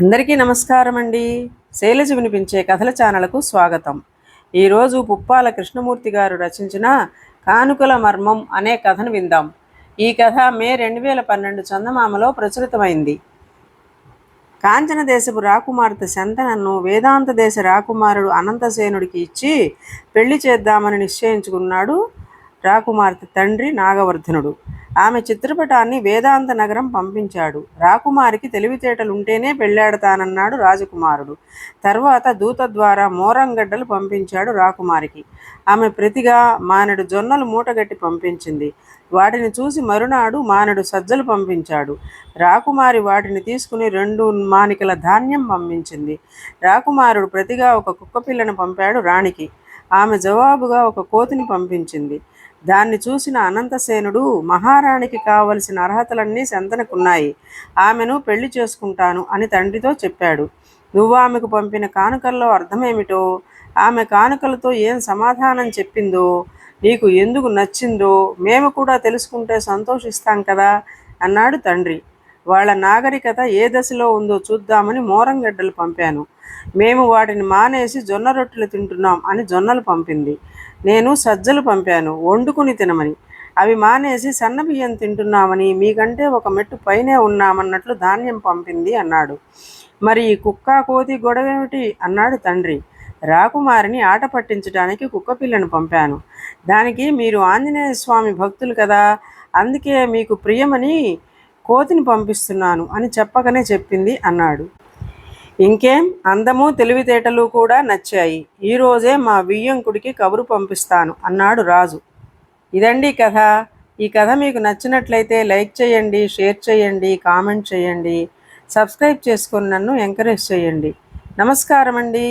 అందరికీ నమస్కారం అండి. శైలజ వినిపించే కథల ఛానల్కు స్వాగతం. ఈరోజు పుప్పాల కృష్ణమూర్తి గారు రచించిన కానుకల మర్మం అనే కథను విందాం. ఈ కథ మే రెండు వేల పన్నెండు చందమామలో ప్రచురితమైంది. కాంచన దేశపు రాకుమార్తె శంతనను వేదాంత దేశ రాకుమారుడు అనంతసేనుడికి ఇచ్చి పెళ్ళి చేద్దామని నిశ్చయించుకున్నాడు రాకుమార్తె తండ్రి నాగవర్ధనుడు. ఆమె చిత్రపటాన్ని వేదాంత నగరం పంపించాడు. రాకుమారికి తెలివితేటలుంటేనే పెళ్ళాడతానన్నాడు రాజకుమారుడు. తర్వాత దూత ద్వారా మోరంగడ్డలు పంపించాడు రాకుమారికి. ఆమె ప్రతిగా మానడు జొన్నలు మూటగట్టి పంపించింది. వాటిని చూసి మరునాడు మానడు సజ్జలు పంపించాడు. రాకుమారి వాటిని తీసుకుని రెండు మానికల ధాన్యం పంపించింది. రాకుమారుడు ప్రతిగా ఒక కుక్కపిల్లను పంపాడు రాణికి. ఆమె జవాబుగా ఒక కోతిని పంపించింది. దాన్ని చూసిన అనంతసేనుడు మహారాణికి కావలసిన అర్హతలన్నీ శంతనకున్నాయి. ఆమెను పెళ్ళి చేసుకుంటాను అని తండ్రితో చెప్పాడు. నువ్వు ఆమెకు పంపిన కానుకల్లో అర్థమేమిటో? ఆమె కానుకలతో ఏం సమాధానం చెప్పిందో? నీకు ఎందుకు నచ్చిందో? మేము కూడా తెలుసుకుంటే సంతోషిస్తాం కదా అన్నాడు తండ్రి. వాళ్ళ నాగరికత ఏ దశలో ఉందో చూద్దామని మోరంగడ్డలు పంపాను. మేము వాటిని మానేసి జొన్న రొట్టెలు తింటున్నాం అని జొన్నలు పంపింది. నేను సజ్జలు పంపాను వండుకుని తినమని. అవి మానేసి సన్న బియ్యం తింటున్నామని మీకంటే ఒక మెట్టు పైనే ఉన్నామన్నట్లు ధాన్యం పంపింది అన్నాడు. మరి ఈ కుక్క కోతి గొడవేమిటి? అన్నాడు తండ్రి. రాకుమారిని ఆట పట్టించడానికి కుక్కపిల్లను పంపాను. దానికి మీరు ఆంజనేయ స్వామి భక్తులు కదా అందుకే మీకు ప్రియమని కోతిని పంపిస్తున్నాను అని చెప్పకనే చెప్పింది అన్నాడు. ఇంకేం? అందము తెలివితేటలు కూడా నచ్చాయి. ఈరోజే మా వియ్యంకుడికి కబురు పంపిస్తాను అన్నాడు రాజు. ఇదండి కథ. ఈ కథ మీకు నచ్చినట్లయితే లైక్ చేయండి షేర్ చేయండి కామెంట్ చేయండి. సబ్స్క్రైబ్ చేసుకొని నన్ను ఎంకరేజ్ చేయండి. నమస్కారం అండి